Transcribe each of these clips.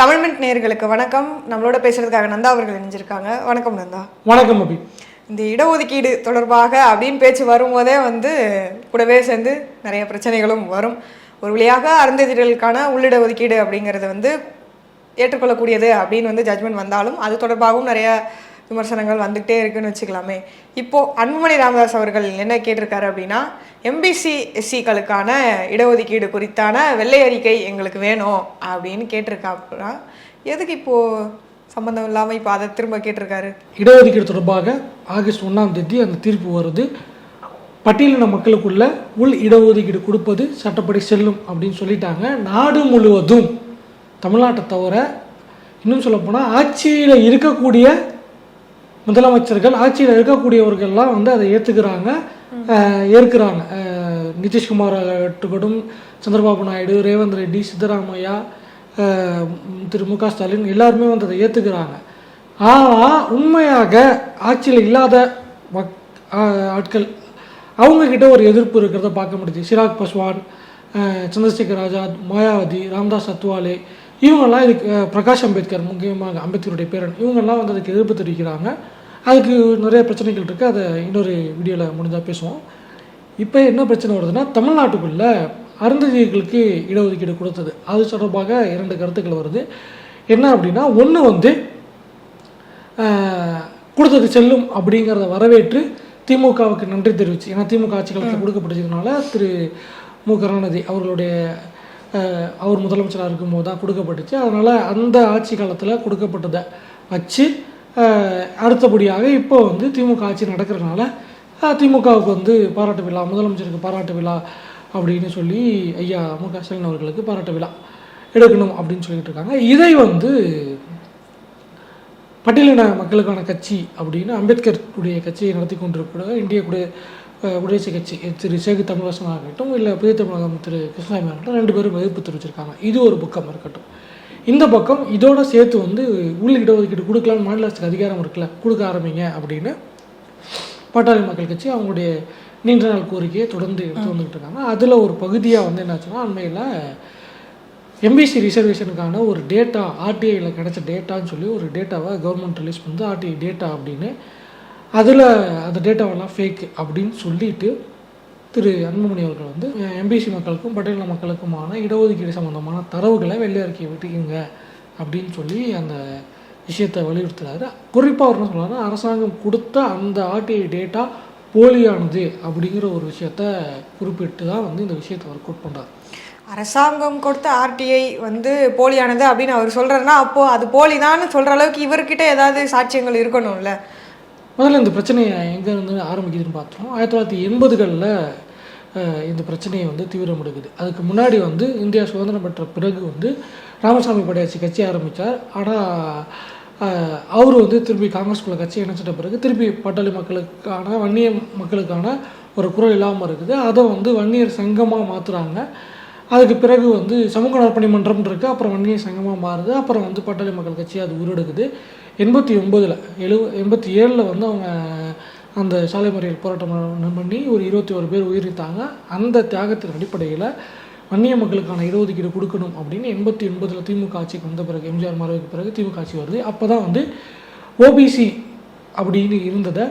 தமிழ்மெண்ட் நேயர்களுக்கு வணக்கம். நம்மளோட பேசுறதுக்காக நந்தா அவர்கள் இணைஞ்சிருக்காங்க. வணக்கம் நந்தா. வணக்கம் அபி. இந்த இடஒதுக்கீடு தொடர்பாக அப்படின்னு பேச்சு வரும்போதே வந்து கூடவே சேர்ந்து நிறைய பிரச்சனைகளும் வரும். ஒரு வழியாக அருந்ததிகளுக்கான உள்ளிட ஒதுக்கீடு அப்படிங்கிறது வந்து ஏற்றுக்கொள்ளக்கூடியது அப்படின்னு வந்து ஜட்மெண்ட் வந்தாலும் அது தொடர்பாகவும் நிறைய விமர்சனங்கள் வந்துகிட்டே இருக்குன்னு வச்சுக்கலாமே. இப்போது அன்புமணி ராமதாஸ் அவர்கள் என்ன கேட்டிருக்காரு அப்படின்னா எம்பிசி எஸ்சிகளுக்கான இடஒதுக்கீடு குறித்தான வெள்ளை அறிக்கை எங்களுக்கு வேணும் அப்படின்னு கேட்டிருக்காப்புனா எதுக்கு இப்போது சம்மந்தம் இல்லாமல் இப்போ அதை திரும்ப கேட்டிருக்காரு? இடஒதுக்கீடு தொடர்பாக ஆகஸ்ட் ஒன்றாம் தேதி அந்த தீர்ப்பு வருது. பட்டியலின மக்களுக்குள்ள உள் இடஒதுக்கீடு கொடுப்பது சட்டப்படி செல்லும் அப்படின்னு சொல்லிட்டாங்க. நாடு முழுவதும் தமிழ்நாட்டை தவிர இன்னும் சொல்லப்போனால் ஆட்சியில் இருக்கக்கூடிய முதலமைச்சர்கள் ஆட்சியில் இருக்கக்கூடியவர்கள்லாம் வந்து அதை ஏற்றுக்கிறாங்க ஏற்கிறாங்க. நிதிஷ்குமார் இருக்கட்டும் சந்திரபாபு நாயுடு ரேவந்த் ரெட்டி சித்தராமையா திரு மு க ஸ்டாலின் எல்லாருமே வந்து அதை ஏற்றுக்கிறாங்க ஆனால் உண்மையாக ஆட்சியில் இல்லாத மக் ஆட்கள் அவங்கக்கிட்ட ஒரு எதிர்ப்பு இருக்கிறத பார்க்க முடியுது. சிராக் பஸ்வான் சந்திரசேகர் ஆசாத் மாயாவதி ராம்தாஸ் அத்வாலே இவங்கெல்லாம் இதுக்கு பிரகாஷ் அம்பேத்கர் முக்கியமாக அம்பேத்கருடைய பேரன் இவங்கெல்லாம் வந்து அதுக்கு எதிர்ப்பு தெரிவிக்கிறாங்க. அதுக்கு நிறைய பிரச்சனைகள் இருக்குது அதை இன்னொரு வீடியோவில் முடிஞ்சால் பேசுவோம். இப்போ என்ன பிரச்சனை வருதுன்னா தமிழ்நாட்டுக்குள்ள அருந்ததிகளுக்கு இடஒதுக்கீடு கொடுத்தது. அது தொடர்பாக இரண்டு கருத்துக்கள் வருது. என்ன அப்படின்னா ஒன்று வந்து கொடுத்தது செல்லும் அப்படிங்கிறத வரவேற்று திமுகவுக்கு நன்றி தெரிவிச்சு ஏன்னா திமுக ஆட்சி காலத்தில் கொடுக்கப்பட்டதுனால திரு மு. கருணாநிதி அவர்களுடைய அவர் முதலமைச்சராக இருக்கும்போது தான் கொடுக்கப்பட்டுச்சு. அதனால் அந்த ஆட்சி காலத்தில் கொடுக்கப்பட்டதை வச்சு அடுத்தபடியாக இப்போ வந்து திமுக ஆட்சி நடக்கிறதுனால திமுகவுக்கு வந்து பாராட்டு விழா முதலமைச்சருக்கு பாராட்டு விழா அப்படின்னு சொல்லி ஐயா மு க ஸ்டாலின் அவர்களுக்கு பாராட்டு விழா எடுக்கணும் அப்படின்னு சொல்லிட்டு இருக்காங்க. இதை வந்து பட்டியலின மக்களுக்கான கட்சி அப்படின்னு அம்பேத்கர் உடைய கட்சியை நடத்தி கொண்டிருக்கிற இந்திய குடிய குடியரசுக் கட்சி திரு சேகு தமிழரசன் இருக்கட்டும் இல்லை புதிய தமிழகம் திரு கிருஷ்ணாமி ஆகட்டும் ரெண்டு பேரும் எதிர்ப்பு தெரிவிச்சிருக்காங்க. இது ஒரு பக்கம் இருக்கட்டும். இந்த பக்கம் இதோட சேர்த்து வந்து உள் இடஒதுக்கீடு கொடுக்கலாம்னு மாநில அரசுக்கு அதிகாரம் இருக்குல்ல கொடுக்க ஆரம்பிங்க அப்படின்னு பாட்டாளி மக்கள் கட்சி அவங்களுடைய நீண்ட நாள் கோரிக்கையை தொடர்ந்து எடுத்து வந்துகிட்டு இருக்காங்க. அதில் ஒரு பகுதியாக வந்து என்னாச்சுன்னா அண்மையில் எம்பிசி ரிசர்வேஷனுக்கான ஒரு டேட்டா ஆர்டிஐயில் கிடைச்ச டேட்டான்னு சொல்லி ஒரு டேட்டாவை கவர்மெண்ட் ரிலீஸ் பண்ணுது ஆர்டிஐ டேட்டா அப்படின்னு. அதில் அந்த டேட்டாவெல்லாம் ஃபேக் அப்படின்னு சொல்லிட்டு திரு அன்புமணி அவர்கள் வந்து எம்பிசி மக்களுக்கும் பட்டியல மக்களுக்குமான இடஒதுக்கீடு சம்மந்தமான தரவுகளை வெள்ளை விட்டுக்குங்க அப்படின்னு சொல்லி அந்த விஷயத்தை வலியுறுத்துறாரு. குறிப்பாக அவர் என்ன சொல்றாரு அரசாங்கம் கொடுத்த அந்த ஆர்டிஐ டேட்டா போலியானது அப்படிங்கிற ஒரு விஷயத்த குறிப்பிட்டு தான் வந்து இந்த விஷயத்தை அவர் கோட் பண்ணுறார் அரசாங்கம் கொடுத்த ஆர்டிஐ வந்து போலியானது அப்படின்னு அவர் சொல்கிறாருன்னா அப்போது அது போலிதான்னு சொல்கிற அளவுக்கு இவர்கிட்ட ஏதாவது சாட்சியங்கள் இருக்கணும்ல? முதல்ல இந்த பிரச்சனையை எங்கே இருந்து ஆரம்பிக்குதுன்னு பார்த்தோம். ஆயிரத்தி தொள்ளாயிரத்தி எண்பதுகளில் இந்த பிரச்சனையை வந்து தீவிரம் எடுக்குது. அதுக்கு முன்னாடி வந்து இந்தியா சுதந்திரம் பெற்ற பிறகு வந்து ராமசாமி படையாச்சி கட்சி ஆரம்பித்தார் ஆனால் அவர் வந்து திருப்பி காங்கிரஸ்குள்ள கட்சி இணைச்சிட்ட பிறகு திருப்பி பட்டாளி மக்களுக்கான வன்னிய மக்களுக்கான ஒரு குரல் இல்லாமல் இருக்குது. அதை வந்து வன்னியர் சங்கமாக மாற்றுறாங்க அதுக்கு பிறகு வந்து சமூக நற்பணி மன்றம் இருக்குது அப்புறம் வன்னிய சங்கமாக மாறுது அப்புறம் வந்து பட்டாளி மக்கள் கட்சி அது உருவெடுக்குது எண்பத்தி ஒம்பதில் எழு எண்பத்தி ஏழில் வந்து அவங்க அந்த சாலை மறியல் போராட்டம் பண்ணி ஒரு இருபத்தி ஒரு பேர் உயிரிழந்தாங்க அந்த தியாகத்தின் அடிப்படையில் வன்னிய மக்களுக்கான இடஒதுக்கீடு கொடுக்கணும் அப்படின்னு எண்பத்தி ஒன்பதில் திமுக ஆட்சிக்கு வந்த பிறகு எம்ஜிஆர் மறைவுக்கு பிறகு திமுக ஆட்சி வருது. அப்போ தான் வந்து ஓபிசி அப்படின்னு இருந்ததை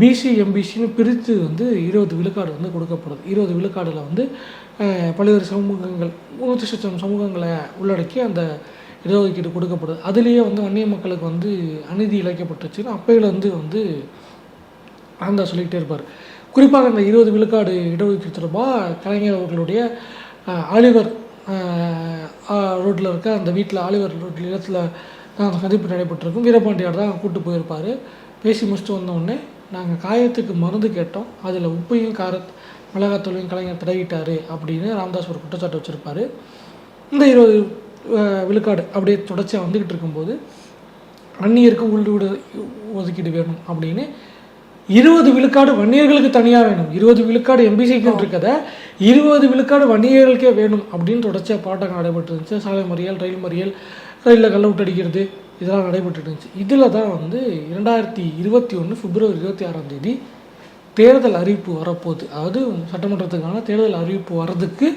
பிசி எம்பிசின்னு பிரித்து வந்து இருபது விழுக்காடு வந்து கொடுக்கப்படுது. இருபது விழுக்காடில் வந்து பல்வேறு சமூகங்கள் நூற்றி சுத்தம் சமூகங்களை உள்ளடக்கி அந்த இடஒதுக்கீடு கொடுக்கப்படுது அதுலேயே வந்து வன்னிய மக்களுக்கு வந்து அநீதி இழைக்கப்பட்டுச்சுன்னு அப்பையிலேருந்து வந்து ஆனந்தா சொல்லிக்கிட்டே இருப்பார். குறிப்பாக இந்த இருபது விழுக்காடு இடஒதுக்கீடு தொடர்பாக கலைஞர் அவர்களுடைய ஆலிவர் ரோட்டில் இருக்க அந்த வீட்டில் ஆலிவர் ரோட்டில் இடத்துல தான் அந்த சந்திப்பு நடைபெற்றிருக்கும். வீரபாண்டியார் தான் கூட்டு போயிருப்பார். பேசி முடிச்சுட்டு வந்தோடனே நாங்கள் காயத்துக்கு மருந்து கேட்டோம். அதில் உப்பையும் கார மிளகாத்தூளையும் கலைஞர் திரையிட்டார் அப்படின்னு ராமதாஸ் ஒரு குற்றச்சாட்டு வச்சுருப்பார். இந்த இருபது விழுக்காடு அப்படியே தொடர்ச்சியாக வந்துக்கிட்டு இருக்கும்போது வன்னியருக்கு உள்ளூடு ஒதுக்கீடு வேணும் அப்படின்னு இருபது விழுக்காடு வன்னியர்களுக்கு தனியாக வேணும். இருபது விழுக்காடு எம்பிசிக்கு இருக்கதை இருபது விழுக்காடு வன்னியர்களுக்கே வேணும் அப்படின்னு தொடர்ச்சியாக பாட்டங்கள் நடைபெற்று இருந்துச்சு. சாலை மறியல் ரயில் மறியல் ரயிலில் கள்ள விட்டு அடிக்கிறது இதெல்லாம் நடைபெற்று இருந்துச்சு. இதில் தான் வந்து இரண்டாயிரத்தி இருபத்தி ஒன்று பிப்ரவரி இருபத்தி ஆறாம் தேதி தேர்தல் அறிவிப்பு வரப்போகுது. அதாவது சட்டமன்றத்துக்கான தேர்தல் அறிவிப்பு வர்றதுக்கு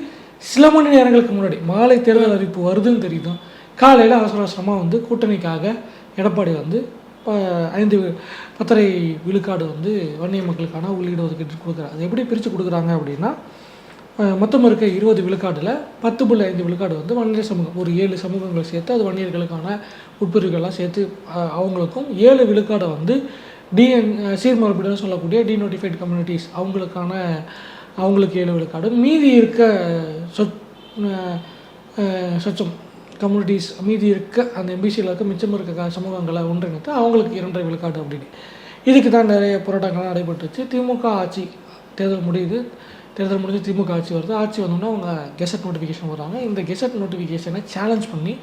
சில மணி நேரங்களுக்கு முன்னாடி மாலை தேர்தல் அறிவிப்பு வருதுன்னு தெரியுதும் காலையில் அவசர அவசரமாக வந்து கூட்டணிக்காக எடப்பாடி வந்து ஐந்து பத்தரை விழுக்காடு வந்து வன்னிய மக்களுக்கான உள்ளீடு ஒதுக்கீட்டு கொடுக்குறாரு. அது எப்படி பிரித்து கொடுக்குறாங்க அப்படின்னா மொத்தம் இருக்க இருபது விழுக்காட்டில் பத்து புள்ளி ஐந்து விழுக்காடு வந்து வன்னியர் சமூகம் ஒரு ஏழு சமூகங்களை சேர்த்து அது வன்னியர்களுக்கான உட்பிரிவுகள்லாம் சேர்த்து அவங்களுக்கும் ஏழு விழுக்காடை வந்து டிஎன் சீர்மரபிடம் சொல்லக்கூடிய டிநோட்டிஃபைட் கம்யூனிட்டிஸ் அவங்களுக்கான அவங்களுக்கு ஏழு விழுக்காடு. மீதி இருக்க சொத் சொச்சம் கம்யூனிட்டிஸ் மீதி இருக்க அந்த எம்பிசியில் இருக்க மிச்சம் இருக்க சமூகங்களை ஒன்றிணைத்து அவங்களுக்கு இரண்டரை விழுக்காடு அப்படின்னு. இதுக்கு தான் நிறைய போராட்டங்கள்லாம் நடைபெற்றுச்சு. திமுக ஆட்சி தேர்தல் முடியுது. தேர்தல் முடிஞ்சு திமுக ஆட்சி வருது. ஆட்சி வந்தோடனே அவங்க கெசட் நோட்டிஃபிகேஷன் வராங்க இந்த கெசட் நோட்டிஃபிகேஷனை சேலஞ்ச் பண்ணி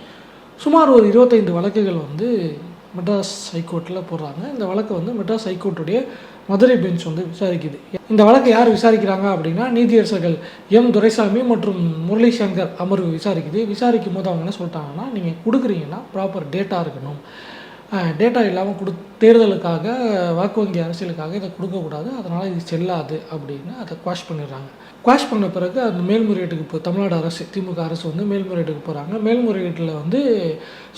சுமார் ஒரு இருபத்தைந்து வழக்குகள் வந்து மெட்ராஸ் ஹைகோர்ட்டில் போடுறாங்க. இந்த வழக்கு வந்து மெட்ராஸ் ஹைகோர்ட்டுடைய மதுரை பெஞ்ச் வந்து விசாரிக்குது. இந்த வழக்கை யார் விசாரிக்கிறாங்க அப்படின்னா நீதியரசர்கள் எம். துரைசாமி மற்றும் முரளி சங்கர் அமர்வு விசாரிக்குது. விசாரிக்கும் போது அவங்க என்ன சொல்லிட்டாங்கன்னா நீங்கள் கொடுக்குறீங்கன்னா ப்ராப்பர் டேட்டா இருக்கணும். டேட்டா இல்லாமல் கொடு தேர்தலுக்காக வாக்கு வங்கி அரசியலுக்காக இதை கொடுக்கக்கூடாது. அதனால் இது செல்லாது அப்படின்னு அதை குவாஷ் பண்ணிடுறாங்க. குவாஷ் பண்ண பிறகு அந்த மேல்முறையீட்டுக்கு இப்போ தமிழ்நாடு அரசு திமுக அரசு வந்து மேல்முறையீட்டுக்கு போகிறாங்க மேல்முறையீட்டில் வந்து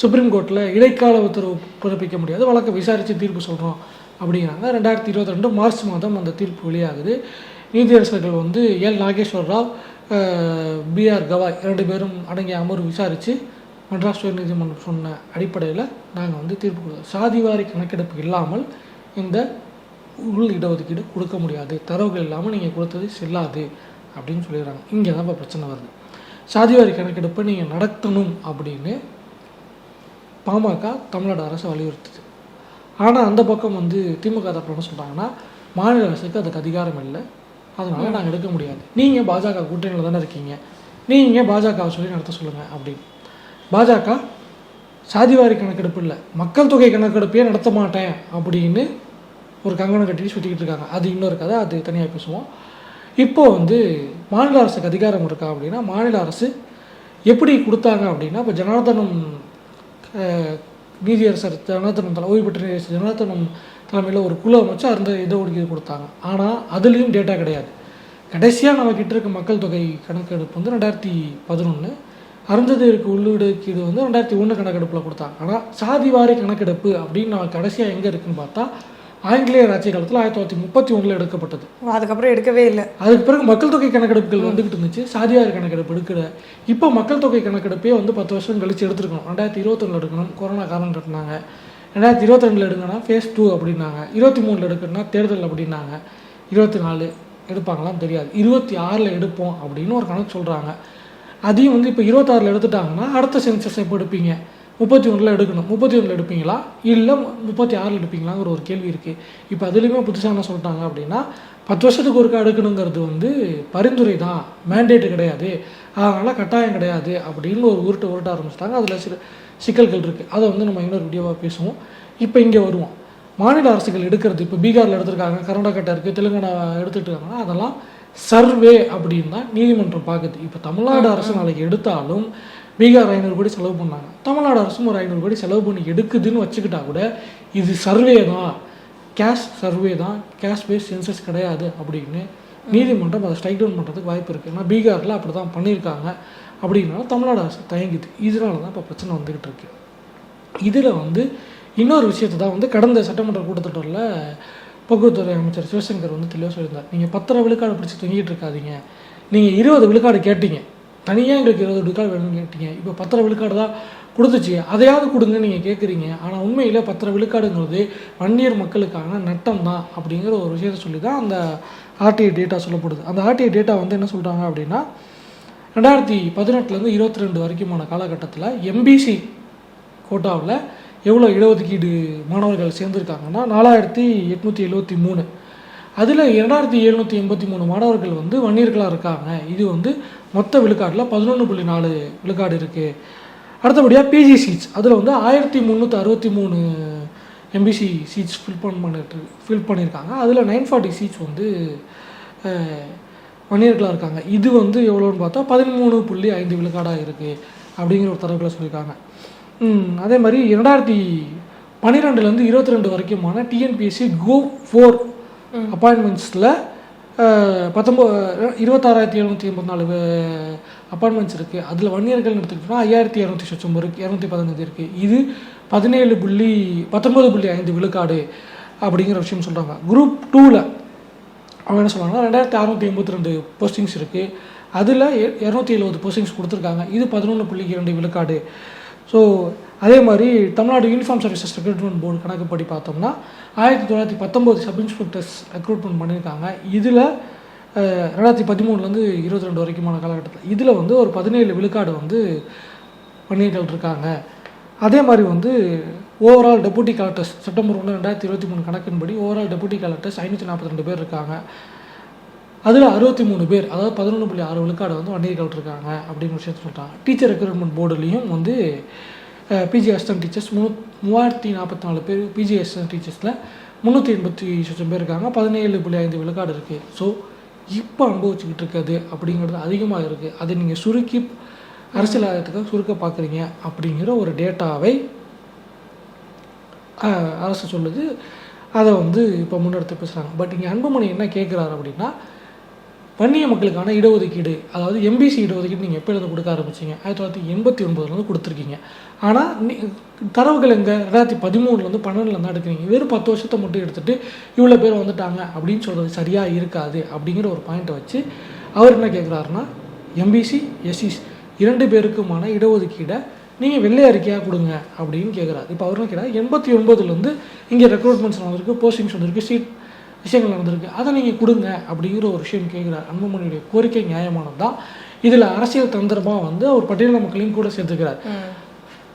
சுப்ரீம் கோர்ட்டில் இடைக்கால உத்தரவு பிறப்பிக்க முடியாது. வழக்கை விசாரித்து தீர்ப்பு சொல்கிறோம் அப்படிங்கிறாங்க. ரெண்டாயிரத்தி இருபத்தி ரெண்டு மார்ச் மாதம் அந்த தீர்ப்பு வெளியாகுது. நீதியரசர்கள் வந்து L. Nageswar Rao B R Gavai ரெண்டு பேரும் அடங்கிய அமர்வு விசாரித்து மெட்ராஸ் உயர்நீதிமன்றம் சொன்ன அடிப்படையில் நாங்கள் வந்து தீர்ப்பு கொடுத்தோம். சாதிவாரி கணக்கெடுப்பு இல்லாமல் இந்த உள் இடஒதுக்கீடு கொடுக்க முடியாது. தரவுகள் இல்லாமல் நீங்கள் கொடுத்தது செல்லாது. அப்படின்னு சொல்லிடுறாங்க. இங்கே தான் இப்போ பிரச்சனை வருது. சாதிவாரி கணக்கெடுப்பை நீங்கள் நடத்தணும் அப்படின்னு பாமக தமிழ்நாடு அரசு வலியுறுத்துது. ஆனால் அந்த பக்கம் வந்து திமுக தரப்பு என்ன சொல்கிறாங்கன்னா மாநில அரசுக்கு அதுக்கு அதிகாரம் இல்லை. அதனால நாங்கள் எடுக்க முடியாது. நீங்கள் பாஜக கூட்டணியில் தானே இருக்கீங்க. நீங்கள் பாஜகவை சொல்லி நடத்த சொல்லுங்கள் அப்படின்னு. பாஜக சாதிவாரி கணக்கெடுப்பு இல்லை. மக்கள் தொகை கணக்கெடுப்பே நடத்த மாட்டேன் அப்படின்னு ஒரு கங்கணம் கட்டி சுற்றிக்கிட்டு இருக்காங்க. அது இன்னொரு கதை. அது தனியாக பேசுவோம். இப்போ வந்து மாநில அரசுக்கு அதிகாரம் இருக்கா அப்படின்னா மாநில அரசு எப்படி கொடுத்தாங்க அப்படின்னா இப்போ ஜனார்தனம் நீதியரசர் ஜனார்தனம் தலை ஓய்வு பெற்ற ஜனார்தனம் தலைமையில் ஒரு குழு அமைச்சு அந்த இதை ஒதுக்கீடு கொடுத்தாங்க. ஆனால் அதுலேயும் டேட்டா கிடையாது. கடைசியாக நம்ம கிட்ட இருக்க மக்கள் தொகை கணக்கெடுப்பு வந்து ரெண்டாயிரத்தி பதினொன்று அருந்ததிற்கு உள்ளீடுக்கீடு வந்து ரெண்டாயிரத்தி ஒன்று கணக்கெடுப்பில் கொடுத்தாங்க. ஆனால் சாதிவாரி கணக்கெடுப்பு அப்படின்னு நம்ம கடைசியாக எங்கே இருக்குன்னு பார்த்தா ஆங்கிலேயர் ஆட்சி காலத்தில் ஆயிரத்தி தொள்ளாயிரத்தி முப்பத்தி ஒன்றில் எடுக்கப்பட்டது. அதுக்கப்புறம் எடுக்கவே இல்லை. அதுக்கு பிறகு மக்கள் தொகை கணக்கெடுப்புகள் வந்துகிட்டு இருந்துச்சு. சாதிவாரி கணக்கெடுப்பு எடுக்கல. இப்போ மக்கள் தொகை கணக்கெடுப்பே வந்து பத்து வருஷம் கழிச்சு எடுத்துருக்கணும். ரெண்டாயிரத்தி இருபத்தொன்னில் எடுக்கணும். கொரோனா காரணம் எடுத்தாங்க ரெண்டாயிரத்தி இருபத்தி ரெண்டில் எடுங்கன்னா ஃபேஸ் டூ அப்படின்னாங்க. இருபத்தி மூணில் எடுக்கணும்னா தேர்தல் அப்படின்னாங்க. இருபத்தி நாலு எடுப்பாங்களாம் தெரியாது. இருபத்தி ஆறில் எடுப்போம் அப்படின்னு ஒரு கணக்கு சொல்கிறாங்க அதையும் வந்து இப்போ இருபத்தாறில் எடுத்துட்டாங்கன்னா அடுத்த சென்சஸ் எப்போ எடுப்பீங்க? முப்பத்தி ஒன்றில் எடுக்கணும். முப்பத்தி ஒன்றில் எடுப்பீங்களா? இல்லை முப்பத்தி ஆறில் எடுப்பீங்களாங்கிற ஒரு கேள்வி இருக்குது இப்போ அதுலேயுமே புதுசாக என்ன சொல்லிட்டாங்க அப்படின்னா பத்து வருஷத்துக்கு ஒருக்கா எடுக்கணுங்கிறது வந்து பரிந்துரை தான். மேண்டேட்டு கிடையாது. அதனால் கட்டாயம் கிடையாது அப்படின்னு ஒரு உருட்டு உருட்ட ஆரம்பிச்சிட்டாங்க. அதில் சில சிக்கல்கள் இருக்குது அதை வந்து நம்ம இன்னொரு வீடியோவாக பேசுவோம். இப்போ இங்கே வருவோம். மாநில அரசுகள் எடுக்கிறது இப்போ பீகாரில் எடுத்திருக்காங்க கர்நாடகா இருக்குது தெலுங்கானா எடுத்துகிட்டு இருக்காங்கன்னா அதெல்லாம் சர்வே அப்படின்னு தான் நீதிமன்றம் பார்க்குது. இப்போ தமிழ்நாடு அரசு நாளைக்கு எடுத்தாலும் பீகார் ஐநூறு கோடி செலவு பண்ணாங்க. தமிழ்நாடு அரசும் ஒரு ஐநூறு கோடி செலவு பண்ணி எடுக்குதுன்னு வச்சுக்கிட்டா கூட இது சர்வே தான். கேஷ் சர்வே தான். கேஷ் பேஸ் சென்சஸ் கிடையாது அப்படின்னு நீதிமன்றம் அதை ஸ்ட்ரைக் டவுன் பண்ணுறதுக்கு வாய்ப்பு இருக்குது ஏன்னா பீகாரில் அப்படி தான் பண்ணியிருக்காங்க. அப்படின்னால தமிழ்நாடு அரசு தயங்குது. இதனால தான் இப்போ பிரச்சனை வந்துக்கிட்டு இருக்கு. இதில் வந்து இன்னொரு விஷயத்தை தான் வந்து கடந்த சட்டமன்ற கூட்டத்தொடரில் போக்குவரத்துறை அமைச்சர் சிவசங்கர் வந்து தெளிவாக சொல்லியிருந்தார். நீங்கள் பத்தரை விழுக்காடு பிடிச்சி தொங்கிட்டு இருக்காதீங்க. நீங்கள் இருபது விழுக்காடு கேட்டீங்க. தனியாக எங்களுக்கு இருபது விழுக்காடு வேணும்னு கேட்டீங்க. இப்போ பத்தரை விழுக்காடு தான் கொடுத்துச்சு. அதையாவது கொடுங்க நீங்கள் கேட்குறீங்க ஆனால் உண்மையில் பத்தரை விழுக்காடுங்கிறது வன்னியர் மக்களுக்கான நட்டம் தான் அப்படிங்கிற ஒரு விஷயத்தை சொல்லி தான் அந்த ஆர்டிஐ டேட்டா சொல்லப்படுது. அந்த ஆர்டிஐ டேட்டா வந்து என்ன சொல்கிறாங்க அப்படின்னா ரெண்டாயிரத்தி பதினெட்டுலேருந்து இருபத்தி ரெண்டு வரைக்குமான காலகட்டத்தில் எம்பிசி கோட்டாவில் எவ்வளோ இடஒதுக்கீடு மாணவர்கள் சேர்ந்துருக்காங்கன்னா நாலாயிரத்தி எட்நூற்றி எழுபத்தி மூணு. அதில் இரண்டாயிரத்தி எழுநூற்றி எண்பத்தி மூணு மாணவர்கள் வந்து வன்னியர்களாக இருக்காங்க. இது வந்து மொத்த விழுக்காட்டில் பதினொன்று புள்ளி நாலு விழுக்காடு இருக்குது அடுத்தபடியாக பிஜி சீட்ஸ் அதில் வந்து ஆயிரத்தி முந்நூற்றி அறுபத்தி மூணு எம்பிசி சீட்ஸ் ஃபில் பண்ண பண்ணிட்டு ஃபில் பண்ணியிருக்காங்க. அதில் நைன் ஃபார்ட்டி சீட்ஸ் வந்து அஹ், வன்னியர்களாக இருக்காங்க. இது வந்து எவ்வளோன்னு பார்த்தா பதிமூணு புள்ளி ஐந்து விழுக்காடாக இருக்குது அப்படிங்கிற ஒரு தரவுகளை சொல்லியிருக்காங்க. அதே மாதிரி இரண்டாயிரத்தி பன்னிரெண்டுலேருந்து இருபத்தி ரெண்டு வரைக்குமான டிஎன்பிஎஸ்சி கோ ஃபோர் அப்பாயின்மெண்ட்ஸில் பத்தொம்போ இருபத்தாறாயிரத்தி எழுநூற்றி எண்பத்தி நாலு அப்பார்ட்மெண்ட்ஸ் இருக்குது அதில் வன்னியர்கள்னு எடுத்துக்கிட்டோம்னா ஐயாயிரத்தி இரநூத்தி சொச்சம் இருக்குது இரநூத்தி பதினஞ்சு இருக்குது இது பதினேழு புள்ளி பத்தொம்பது புள்ளி ஐந்து விழுக்காடு அப்படிங்கிற விஷயம் சொல்கிறாங்க குரூப் டூவில் அவங்க என்ன சொல்கிறாங்கன்னா ரெண்டாயிரத்தி அறநூற்றி எண்பத்தி ரெண்டு போஸ்டிங்ஸ் இருக்குது அதில் இரநூத்தி எழுபது போஸ்டிங்ஸ் கொடுத்துருக்காங்க. இது பதினொன்று புள்ளி இரண்டு விழுக்காடு. ஸோ அதே மாதிரி Tamil Nadu uniform services recruitment board கணக்குப்படி பார்த்தோம்னா ஆயிரத்தி தொள்ளாயிரத்தி பத்தொம்போது சப் இன்ஸ்பெக்டர்ஸ் ரெக்ரூட்மெண்ட் பண்ணியிருக்காங்க. இதில் ரெண்டாயிரத்தி பதிமூணுலேருந்து இருபத்தி ரெண்டு வரைக்குமான காலகட்டத்தில் இதில் வந்து ஒரு பதினேழு விழுக்காடு வந்து வன்னியர்கள் இருக்காங்க அதே மாதிரி வந்து ஓவரால் டெபுட்டி கலெக்டர்ஸ் செப்டம்பர் ஒன்று ரெண்டாயிரத்தி இருபத்தி மூணு கணக்கின்படி ஓவரால் டெபுட்டி கலெக்டர்ஸ் ஐநூற்றி நாற்பத்தி ரெண்டு பேர் இருக்காங்க. அதில் அறுபத்தி மூணு பேர் அதாவது பதினொன்று புள்ளி ஆறு விழுக்காடு வந்து வன்னியர்கள் இருக்காங்க அப்படின்னு விஷயத்த சொல்லிட்டாங்க. டீச்சர் ரெக்ரூட்மெண்ட் போர்டுலேயும் வந்து பிஜி அசிஸ்டன்ட் டீச்சர்ஸ் மூ மூவாயிரத்தி நாற்பத்தி நாலு பேர் பிஜி அசிஸ்டன்ட் டீச்சர்ஸில் முந்நூற்றி எண்பத்தி சொச்சம் பேர் இருக்காங்க. பதினேழு புள்ளி ஐந்து விழுக்காடு இருக்குது ஸோ இப்போ அனுபவிச்சுக்கிட்டு இருக்காது அப்படிங்கிறது அதிகமாக இருக்குது அதை நீங்கள் சுருக்கி அரசியல் ஆயத்துக்காக சுருக்க பார்க்குறீங்க அப்படிங்கிற ஒரு டேட்டாவை அரசு சொல்லுது. அதை வந்து இப்போ முன்னெடுத்து பேசுகிறாங்க பட் இங்கே அன்புமணி என்ன கேட்குறாரு அப்படின்னா வன்னிய மக்களுக்கான இடஒதுக்கீடு அதாவது எம்பிசி இடஒதுக்கீடு நீங்கள் எப்போயிருந்து கொடுக்க ஆரம்பிச்சிங்க? ஆயிரத்தி தொள்ளாயிரத்தி எண்பத்தி ஒன்பதுலேருந்து கொடுத்துருக்கீங்க. ஆனால் நீ தரவுகள் எங்கே ரெண்டாயிரத்தி பதிமூணுலேருந்து பன்னெண்டுலேருந்து எடுக்கிறீங்க. வெறும் பத்து வருஷத்தை மட்டும் எடுத்துகிட்டு இவ்வளோ பேர் வந்துட்டாங்க அப்படின்னு சொல்கிறது சரியாக இருக்காது அப்படிங்கிற ஒரு பாயிண்ட்டை வச்சு அவர் என்ன கேட்குறாருன்னா எம்பிசி எஸ்சிஸ் இரண்டு பேருக்குமான இடஒதுக்கீடை நீங்கள் வெள்ளை அறிக்கையாக கொடுங்க அப்படின்னு கேட்குறாரு இப்போ அவர் என்ன கேட்டால் எண்பத்தி ஒன்பதுலேருந்து இங்கே ரெக்ரூட்மெண்ட்ஸ் வந்திருக்கு போஸ்டிங்ஸ் வந்திருக்கு சீட் விஷயங்கள் நடந்திருக்கு. அதை நீங்கள் கொடுங்க அப்படிங்கிற ஒரு விஷயம் கேட்குறாரு அன்புமணியுடைய கோரிக்கை நியாயமானது தான் இதில் அரசியல் தந்திரமாக வந்து அவர் பட்டியல மக்களையும் கூட சேர்த்துக்கிறார்.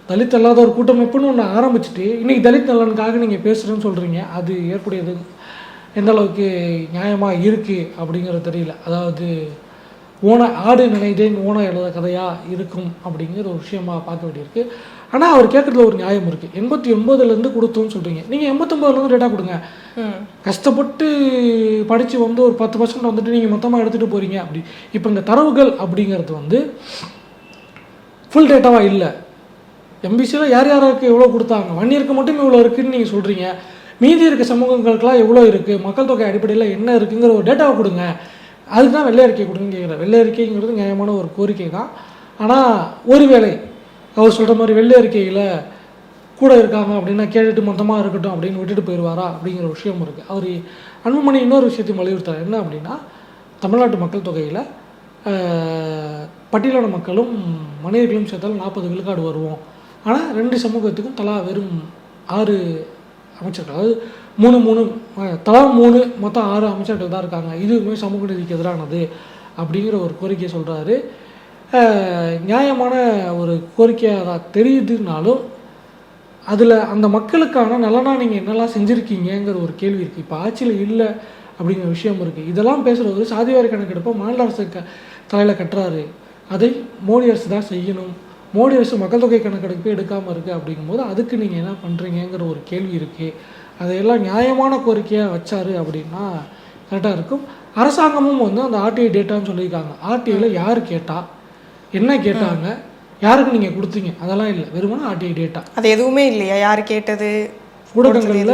தலித் அல்லாத ஒரு கூட்டமைப்புன்னு ஒன்று ஆரம்பிச்சுட்டு இன்னைக்கு தலித் நலனுக்காக நீங்கள் பேசுகிறேன்னு சொல்கிறீங்க அது ஏற்புடையது எந்த அளவுக்கு நியாயமாக இருக்குது அப்படிங்கிறது தெரியல. அதாவது ஓன ஆடு நினைதேன் ஓன எழுத கதையாக இருக்கும் அப்படிங்கிற ஒரு விஷயமா பார்க்க வேண்டியிருக்கு. ஆனால் அவர் கேட்குறதுல ஒரு நியாயம் இருக்குது எண்பத்தி ஒன்பதுலேருந்து கொடுத்தோம்னு சொல்கிறீங்க நீங்கள் எண்பத்தொம்பதுலேருந்து டேட்டா கொடுங்க. கஷ்டப்பட்டு படித்து வந்து ஒரு பத்து பர்சன்ட் வந்துட்டு நீங்கள் மொத்தமாக எடுத்துகிட்டு போகிறீங்க அப்படி. இப்போ இந்த தரவுகள் அப்படிங்கிறது வந்து ஃபுல் டேட்டாவாக இல்லை. எம்பிசியில் யார் யாருக்கு எவ்வளோ கொடுத்தாங்க? வன்னியருக்கு மட்டும் இவ்வளோ இருக்குன்னு நீங்கள் சொல்கிறீங்க மீதி இருக்க சமூகங்களுக்கெல்லாம் எவ்வளோ இருக்குது மக்கள் தொகை அடிப்படையில் என்ன இருக்குங்கிற ஒரு டேட்டாவை கொடுங்க. அதுக்கு தான் வெள்ளை அறிக்கை கொடுங்கன்னு கேட்குறேன் வெள்ளை அறிக்கைங்கிறது நியாயமான ஒரு கோரிக்கை தான் ஆனால் ஒருவேளை அவர் சொல்கிற மாதிரி வெள்ளை அறிக்கையில் கூட இருக்காங்க அப்படின்னா கேட்டுட்டு மொத்தமாக இருக்கட்டும் அப்படின்னு விட்டுட்டு போயிடுவாரா அப்படிங்கிற விஷயம் இருக்குது அவர் அன்புமணி இன்னொரு விஷயத்தையும் வலியுறுத்தார் என்ன அப்படின்னா தமிழ்நாட்டு மக்கள் தொகையில் பட்டியலான மக்களும் மனிதர்களும் சேர்த்தால் நாற்பது விழுக்காடு வருவோம். ஆனால் ரெண்டு சமூகத்துக்கும் தலா வெறும் ஆறு அமைச்சர்கள். அதாவது மூணு மூணு தலா மூணு மொத்தம் ஆறு அமைச்சர்கள் தான் இருக்காங்க. இதுவுமே சமூக நீதிக்கு எதிரானது அப்படிங்கிற ஒரு கோரிக்கையை சொல்கிறாரு நியாயமான ஒரு கோரிக்கையாக தான் தெரியுதுனாலும் அதில் அந்த மக்களுக்கான நலனாக நீங்கள் என்னெல்லாம் செஞ்சுருக்கீங்கங்கிற ஒரு கேள்வி இருக்குது இப்போ ஆட்சியில் இல்லை அப்படிங்கிற விஷயம் இருக்குது இதெல்லாம் பேசுகிறது சாதிவாரி கணக்கெடுப்பை மாநில அரசு க தலையில் கட்டுறாரு. அதை மோடி அரசு தான் செய்யணும். மோடி அரசு மக்கள் தொகை கணக்கெடுப்பே எடுக்காமல் இருக்குது அப்படிங்கும்போது அதுக்கு நீங்கள் என்ன பண்ணுறீங்கங்கிற ஒரு கேள்வி இருக்குது அதையெல்லாம் நியாயமான கோரிக்கையாக வச்சாரு அப்படின்னா கரெக்டாக இருக்கும். அரசாங்கமும் வந்து அந்த ஆர்டிஐ டேட்டான்னு சொல்லியிருக்காங்க. ஆர்டிஐயில் யார் கேட்டால் என்ன கேட்டாங்க? யாருக்கு நீங்கள் கொடுத்தீங்க? அதெல்லாம் இல்லை. வெறுமனே ஆர்டிஐ டேட்டா அது எதுவுமே இல்லையா? யார் கேட்டது? ஊடகங்களில்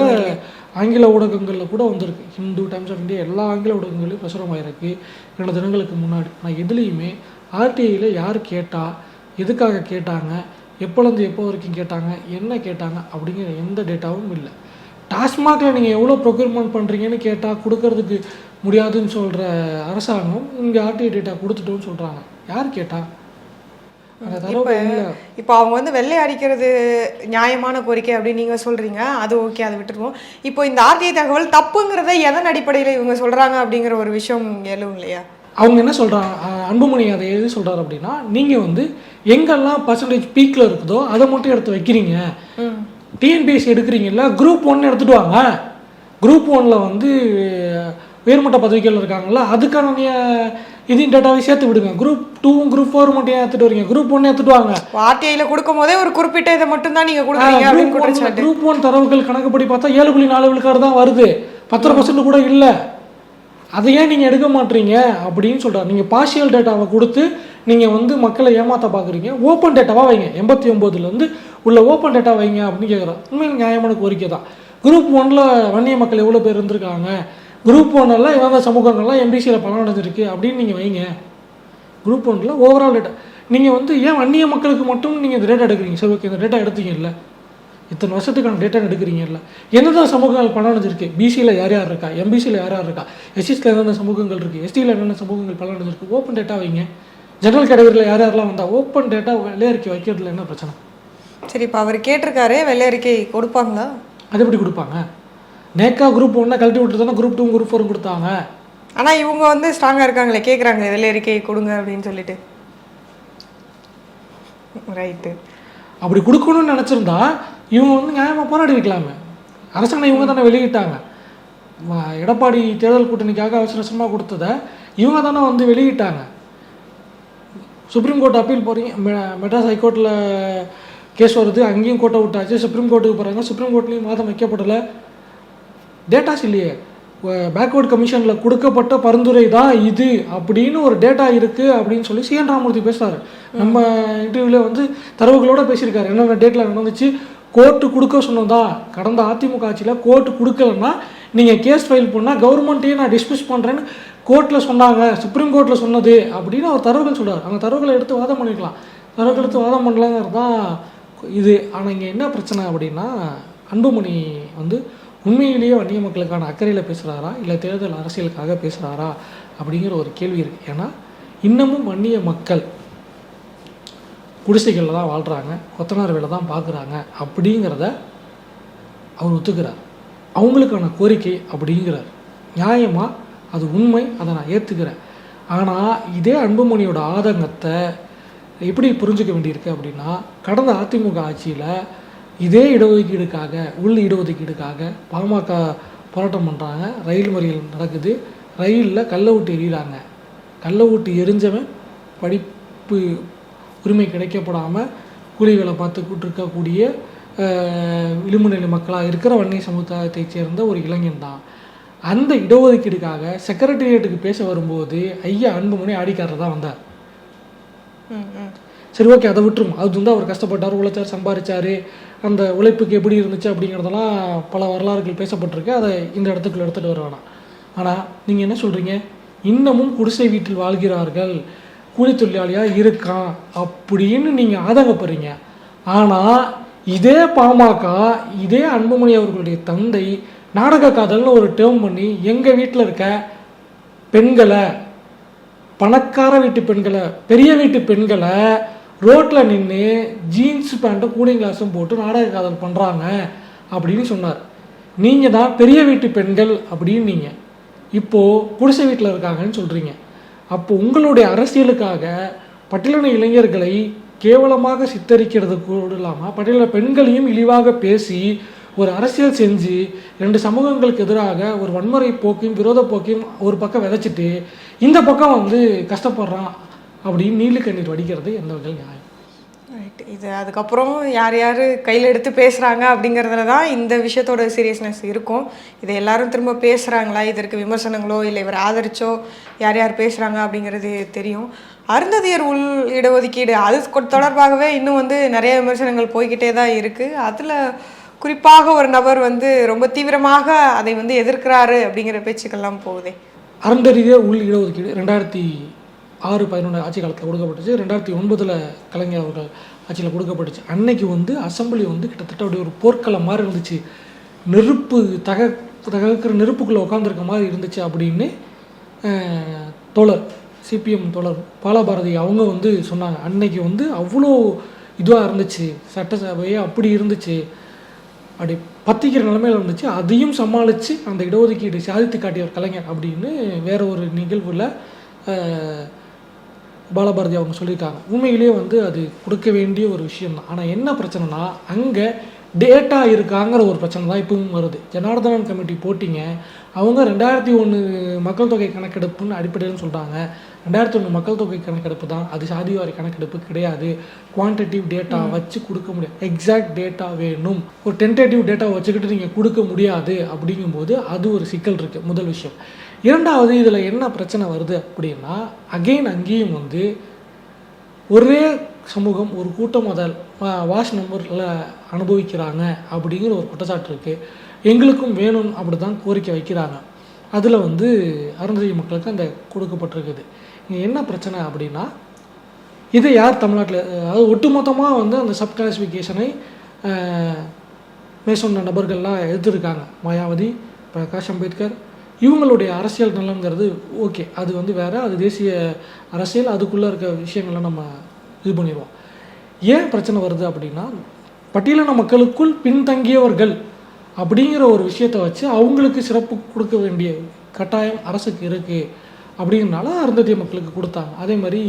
ஆங்கில ஊடகங்களில் கூட வந்திருக்கு. ஹிந்து டைம்ஸ் ஆஃப் இந்தியா எல்லா ஆங்கில ஊடகங்களையும் பிரசுரமாயிருக்கு. இரண்டு தினங்களுக்கு முன்னாடி. ஆனால் எதுலேயுமே ஆர்டிஐயில் யார் கேட்டா எதுக்காக கேட்டாங்க எப்போலேருந்து எப்போ வரைக்கும் கேட்டாங்க என்ன கேட்டாங்க அப்படிங்கிற எந்த டேட்டாவும் இல்லை. டாஸ்மாகில் நீங்கள் எவ்வளோ ப்ரொக்யூர்மெண்ட் பண்ணுறீங்கன்னு கேட்டால் கொடுக்கறதுக்கு முடியாதுன்னு சொல்கிற அரசாங்கம் இங்கே ஆர்டிஐ டேட்டா கொடுத்துட்டோன்னு சொல்கிறாங்க யார் கேட்டா? இல்லை. இப்போ அவங்க வந்து வெள்ளை அடிக்கிறது நியாயமான கோரிக்கை அப்படின்னு நீங்கள் சொல்கிறீங்க அது ஓகே அதை விட்டுருவோம். இப்போ இந்த ஆர்டிஐ தகவல் தப்புங்கிறத எதன் அடிப்படையில் இவங்க சொல்கிறாங்க அப்படிங்கிற ஒரு விஷயம் எழுவும் இல்லையா? அவங்க என்ன சொல்கிறாங்க அன்புமணி அதை எது சொல்கிறாரு அப்படின்னா நீங்கள் வந்து எங்கெல்லாம் பர்சன்டேஜ் பீக்கில் இருக்குதோ அதை மட்டும் எடுத்து வைக்கிறீங்க. டிஎன்பிஎஸ்சி எடுக்கிறீங்கல்ல குரூப் ஒன்று எடுத்துட்டு வாங்க குரூப் ஒன்ல வந்து உயர்மட்ட பதவிகள் இருக்காங்கல்ல அதுக்கான இதையும் டேட்டாவை சேர்த்து விடுங்க. குரூப் டூவும் குரூப் ஃபோர் மட்டும் எடுத்துட்டு வரீங்க? குரூப் ஒன்று எடுத்துட்டு வாங்க. ஆர்டிஐல கொடுக்கும் போதே ஒரு குறிப்பிட்ட இதை மட்டும் தான் நீங்கள் கொடுக்குறீங்க குரூப் ஒன் தரவுகள் கணக்குப்படி பார்த்தா ஏழு புள்ளி நாலு விழுக்காடு தான் வருது. பத்தரை பர்சன்ட் கூட இல்லை. அதை ஏன் நீங்கள் எடுக்க மாட்டீங்க? அப்படின்னு சொல்கிறார் நீங்கள் பார்ஷியல் டேட்டாவை கொடுத்து நீங்கள் வந்து மக்களை ஏமாற்ற பார்க்குறீங்க ஓப்பன் டேட்டாவாக வைங்க. எண்பத்தி ஒம்போதுலேருந்து உள்ள ஓப்பன் டேட்டா வைங்க அப்படின்னு கேட்குறோம் உண்மையில் நியாயமான கோரிக்கை தான். குரூப் ஒன்ல வன்னிய மக்கள் எவ்வளோ பேர் இருந்திருக்காங்க? குரூப் ஒன்னெல்லாம் இவங்க சமூகங்கள்லாம் எம்பிசியில் பலன் அடைஞ்சிருக்கு அப்படின்னு நீங்கள் வைங்க. குரூப் ஒன்றில் ஓவரால் டேட்டா நீங்கள் வந்து ஏன் அந்நிய மக்களுக்கு மட்டும் நீங்கள் இந்த டேட்டா எடுக்கிறீங்க? சரி ஓகே இந்த டேட்டா எடுத்தீங்கல்ல. இத்தனை வருஷத்துக்கான டேட்டா எடுக்கிறீங்கல்ல. என்னதான் சமூகங்கள் பலன் அடைஞ்சிருக்கு? பிசியில் யார் யார் இருக்கா? எம்பிசியில் யார் யார் இருக்கா? எஸ்சிஸில் என்னென்ன சமூகங்கள் இருக்குது எஸ்டியில் என்னென்ன சமூகங்கள் பலன் அடைஞ்சிருக்கு? ஓப்பன் டேட்டா வைங்க. ஜெனரல் கேட்டகரியில் யார் யாரெல்லாம் வந்தால் ஓப்பன் டேட்டா வெள்ளையறிக்கை வைக்கிறதுல என்ன பிரச்சனை? சரி இப்போ அவர் கேட்டிருக்காரு வெள்ளை அறிக்கை கொடுப்பாங்களா? அது எப்படி கொடுப்பாங்க? நேக்கா குரூப் ஒன்றா கழட்டி விட்டு தானே குரூப் டூ குரூப் ஃபோரும் கொடுத்தாங்க. ஆனா இவங்க வந்து ஸ்ட்ராங்கா இருக்காங்களே கேக்குறாங்களே வெள்ளை அறிக்கை கொடுங்க அப்படின்னு சொல்லிட்டு. ரைட்டு அப்படி கொடுக்கணும்னு நினச்சிருந்தா இவங்க வந்து நியாயமாக போராடி இருக்கலாமே. அரசாங்கம் இவங்க தானே வெளியிட்டாங்க. எடப்பாடி தேர்தல் கூட்டணிக்காக அவசர அவசரமாக கொடுத்ததை இவங்க தானே வந்து வெளியிட்டாங்க. சுப்ரீம் கோர்ட் அப்பீல் போகிறீங்க மெட்ராஸ் ஹைகோர்ட்டில் கேஸ் வருது அங்கேயும் கோர்ட்டை விட்டாச்சு. சுப்ரீம் கோர்ட்டுக்கு போகிறாங்க சுப்ரீம் கோர்ட்லேயும் வாதம் வைக்கப்படலை. டேட்டாஸ் இல்லையே பேக்வர்ட் கமிஷனில் கொடுக்கப்பட்ட பரிந்துரை தான் இது அப்படின்னு ஒரு டேட்டா இருக்குது அப்படின்னு சொல்லி சிஎன் ராமூர்த்தி பேசுகிறாரு நம்ம இன்டர்வியூவில் வந்து தரவுகளோட பேசியிருக்காரு. என்னென்ன டேட்டில் நடந்துச்சு? கோர்ட்டு கொடுக்க சொன்னதா? கடந்த அதிமுக ஆட்சியில் கோர்ட்டு கொடுக்கலன்னா நீங்கள் கேஸ் ஃபைல் பண்ணால் கவர்மெண்ட்டையும் நான் டிஸ்மிஸ் பண்ணுறேன்னு கோர்ட்டில் சொன்னாங்க. சுப்ரீம் கோர்ட்டில் சொன்னது அப்படின்னு அவர் தரவுகள் சொல்கிறார் அந்த தரவுகளை எடுத்து வாதம் பண்ணிக்கலாம் தரவுகள் எடுத்து வாதம் பண்ணலாங்கிறது தான் இது. ஆனால் இங்கே என்ன பிரச்சனை அப்படின்னா அன்புமணி வந்து உண்மையிலேயே வன்னிய மக்களுக்கான அக்கறையில் பேசுகிறாரா இல்லை தேர்தல் அரசியலுக்காக பேசுகிறாரா அப்படிங்கிற ஒரு கேள்வி இருக்குது ஏன்னா இன்னமும் வன்னிய மக்கள் குடிசைகளில் தான் வாழ்கிறாங்க கொத்தனார் வேலை தான் பார்க்குறாங்க அப்படிங்கிறத அவர் ஒத்துக்கிறார். அவங்களுக்கான கோரிக்கை அப்படிங்கிறார். நியாயமாக அது உண்மை. அதை நான் ஏற்றுக்கிறேன் ஆனால் இதே அன்புமணியோட ஆதங்கத்தை எப்படி புரிஞ்சுக்க வேண்டியிருக்கு அப்படின்னா கடந்த அதிமுக ஆட்சியில் இதே இடஒதுக்கீடுக்காக உள் இடஒதுக்கீடுக்காக பாமக போராட்டம் பண்ணுறாங்க ரயில் மறியல் நடக்குது. ரயிலில் கல்லை விட்டு எறிகிறாங்க. கல்லை விட்டு எரிஞ்சவன் படிப்பு உரிமை கிடைக்கப்படாமல் கூலி வேலை பார்த்துக்கிட்டு இருக்கக்கூடிய விளிம்பு நிலை மக்களாக இருக்கிற வன்னிய சமுதாயத்தைச் சேர்ந்த ஒரு இளைஞன் தான். அந்த இடஒதுக்கீடுக்காக செக்ரட்டேரியட்டுக்கு பேச வரும்போது ஐயா அன்புமணி ஆடிக்காரர் தான் வந்தார் சரி ஓகே அதை விட்டுரும்? அது வந்து அவர் கஷ்டப்பட்டார் உழைச்சார் சம்பாரிச்சார். அந்த உழைப்புக்கு எப்படி இருந்துச்சு அப்படிங்கிறதெல்லாம் பல வரலாறுகள் பேசப்பட்டிருக்கு. அதை இந்த இடத்துக்குள்ள எடுத்துகிட்டு வர வேணாம். ஆனால் நீங்கள் என்ன சொல்கிறீங்க இன்னமும் குடிசை வீட்டில் வாழ்கிறார்கள். கூலி தொழிலாளியாக இருக்கான் அப்படின்னு நீங்கள் ஆதங்கப்படுறீங்க. ஆனால் இதே பாமக இதே அன்புமணி அவர்களுடைய தந்தை நாடக காதல்னு ஒரு டேர்ம் பண்ணி எங்கள் வீட்டில் இருக்க பெண்களை பணக்கார வீட்டு பெண்களை பெரிய வீட்டு பெண்களை ரோட்டில் நின்று ஜீன்ஸ் பேண்ட்டும் கூலிங் கிளாஸும் போட்டு நாடக காதல் பண்ணுறாங்க அப்படின்னு சொன்னார். நீங்கள் தான் பெரிய வீட்டு பெண்கள் அப்படின்னு நீங்கள் இப்போது குடிசை வீட்டில் இருக்காங்கன்னு சொல்கிறீங்க அப்போ உங்களுடைய அரசியலுக்காக பட்டியலின இளைஞர்களை கேவலமாக சித்தரிக்கிறது கூட இல்லாமல் பட்டியலின பெண்களையும் இழிவாக பேசி ஒரு அரசியல் செஞ்சு ரெண்டு சமூகங்களுக்கு எதிராக ஒரு வன்முறை போக்கையும் விரோத போக்கையும் ஒரு பக்கம் விதைச்சிட்டு இந்த பக்கம் வந்து கஷ்டப்படுறான் அப்படின்னு நீலி கண்ணீர் வடிக்கிறது எந்த வகையில் நியாயம். இது அதுக்கப்புறம் யார் யார் கையில் எடுத்து பேசுகிறாங்க அப்படிங்கிறதுல தான் இந்த விஷயத்தோட சீரியஸ்னஸ் இருக்கும். இதை எல்லாரும் திரும்ப பேசுகிறாங்களா இதற்கு விமர்சனங்களோ இல்லை இவர் ஆதரிச்சோ யார் யார் பேசுகிறாங்க அப்படிங்கிறது தெரியும். அருந்ததியர் உள் இடஒதுக்கீடு அது தொடர்பாகவே இன்னும் வந்து நிறைய விமர்சனங்கள் போய்கிட்டே தான் இருக்குது அதில் குறிப்பாக ஒரு நபர் வந்து ரொம்ப தீவிரமாக அதை வந்து எதிர்க்கிறாரு அப்படிங்கிற பேச்சுக்கள்லாம் போகுதே. அறந்தறிய உள் இடஒதுக்கீடு ரெண்டாயிரத்தி ஆறு பதினொன்று ஆட்சி காலத்தில் கொடுக்கப்பட்டுச்சு. ரெண்டாயிரத்தி ஒன்பதில் கலைஞர் அவர்கள் ஆட்சியில் கொடுக்கப்பட்டுச்சு. அன்னைக்கு வந்து அசெம்பிளி வந்து கிட்டத்தட்ட அப்படியே ஒரு போர்க்களம் மாதிரி இருந்துச்சு. நெருப்பு தக தகக்கிற நெருப்புக்குள்ளே உட்காந்துருக்க மாதிரி இருந்துச்சு அப்படின்னு தோழர் சிபிஎம் தோழர் பாலபாரதி அவங்க வந்து சொன்னாங்க. அன்னைக்கு வந்து அவ்வளோ இதுவாக இருந்துச்சு. சட்டசபையே அப்படி இருந்துச்சு. அப்படி பத்திக்கிற நிலைமையில இருந்துச்சு. அதையும் சமாளித்து அந்த இடஒதுக்கீடு சாதித்து காட்டியவர் கலைஞர் அப்படின்னு வேற ஒரு நிகழ்வில் பாலபாரதி அவங்க சொல்லியிருக்காங்க. உண்மையிலேயே வந்து அது கொடுக்க வேண்டிய ஒரு விஷயம் தான் ஆனால் என்ன பிரச்சனைனா அங்கே டேட்டா இருக்காங்கிற ஒரு பிரச்சனை தான் இப்பவும் வருது. ஜனார்தனன் கமிட்டி போட்டிங்க. அவங்க ரெண்டாயிரத்தி ஒன்று மக்கள் தொகை கணக்கெடுப்புன்னு அடிப்படையில் சொல்கிறாங்க ரெண்டாயிரத்தி ஒன்று மக்கள் தொகை கணக்கெடுப்பு தான். அது சாதிவாரி கணக்கெடுப்பு கிடையாது. குவான்டிட்டிவ் டேட்டா வச்சு கொடுக்க முடியாது. எக்ஸாக்ட் டேட்டா வேணும். ஒரு டென்டேட்டிவ் டேட்டா வச்சுக்கிட்டு நீங்கள் கொடுக்க முடியாது அப்படிங்கும்போது அது ஒரு சிக்கல் இருக்குது முதல் விஷயம். இரண்டாவது இதில் என்ன பிரச்சனை வருது அப்படின்னா அகெயின் அங்கேயும் வந்து ஒரே சமூகம் ஒரு கூட்டம் முதல் வாஷ் நம்பரில் அனுபவிக்கிறாங்க அப்படிங்கிற ஒரு குற்றச்சாட்டு இருக்குது எங்களுக்கும் வேணும் அப்படி தான் கோரிக்கை வைக்கிறாங்க. அதில் வந்து அருந்ததி மக்களுக்கு அந்த கொடுக்கப்பட்டிருக்குது. இங்கே என்ன பிரச்சனை அப்படின்னா இதை யார் தமிழ்நாட்டில் அதாவது ஒட்டுமொத்தமாக வந்து அந்த சப் கிளாசிஃபிகேஷனை மேற்சொன்ன நபர்கள்லாம் எதிர்த்திருக்காங்க மாயாவதி பிரகாஷ் அம்பேத்கர் இவங்களுடைய அரசியல் நலங்கிறது ஓகே. அது வந்து வேறு அது தேசிய அரசியல் அதுக்குள்ளே இருக்க விஷயங்களை நம்ம இது பண்ணிடுவோம். ஏன் பிரச்சனை வருது அப்படின்னா பட்டியலின மக்களுக்குள் பின்தங்கியவர்கள் அப்படிங்கிற ஒரு விஷயத்தை வச்சு அவங்களுக்கு சிறப்பு கொடுக்க வேண்டிய கட்டாயம் அரசுக்கு இருக்குது அப்படிங்கிறனால அருந்ததிய மக்களுக்கு கொடுத்தாங்க. அதே மாதிரி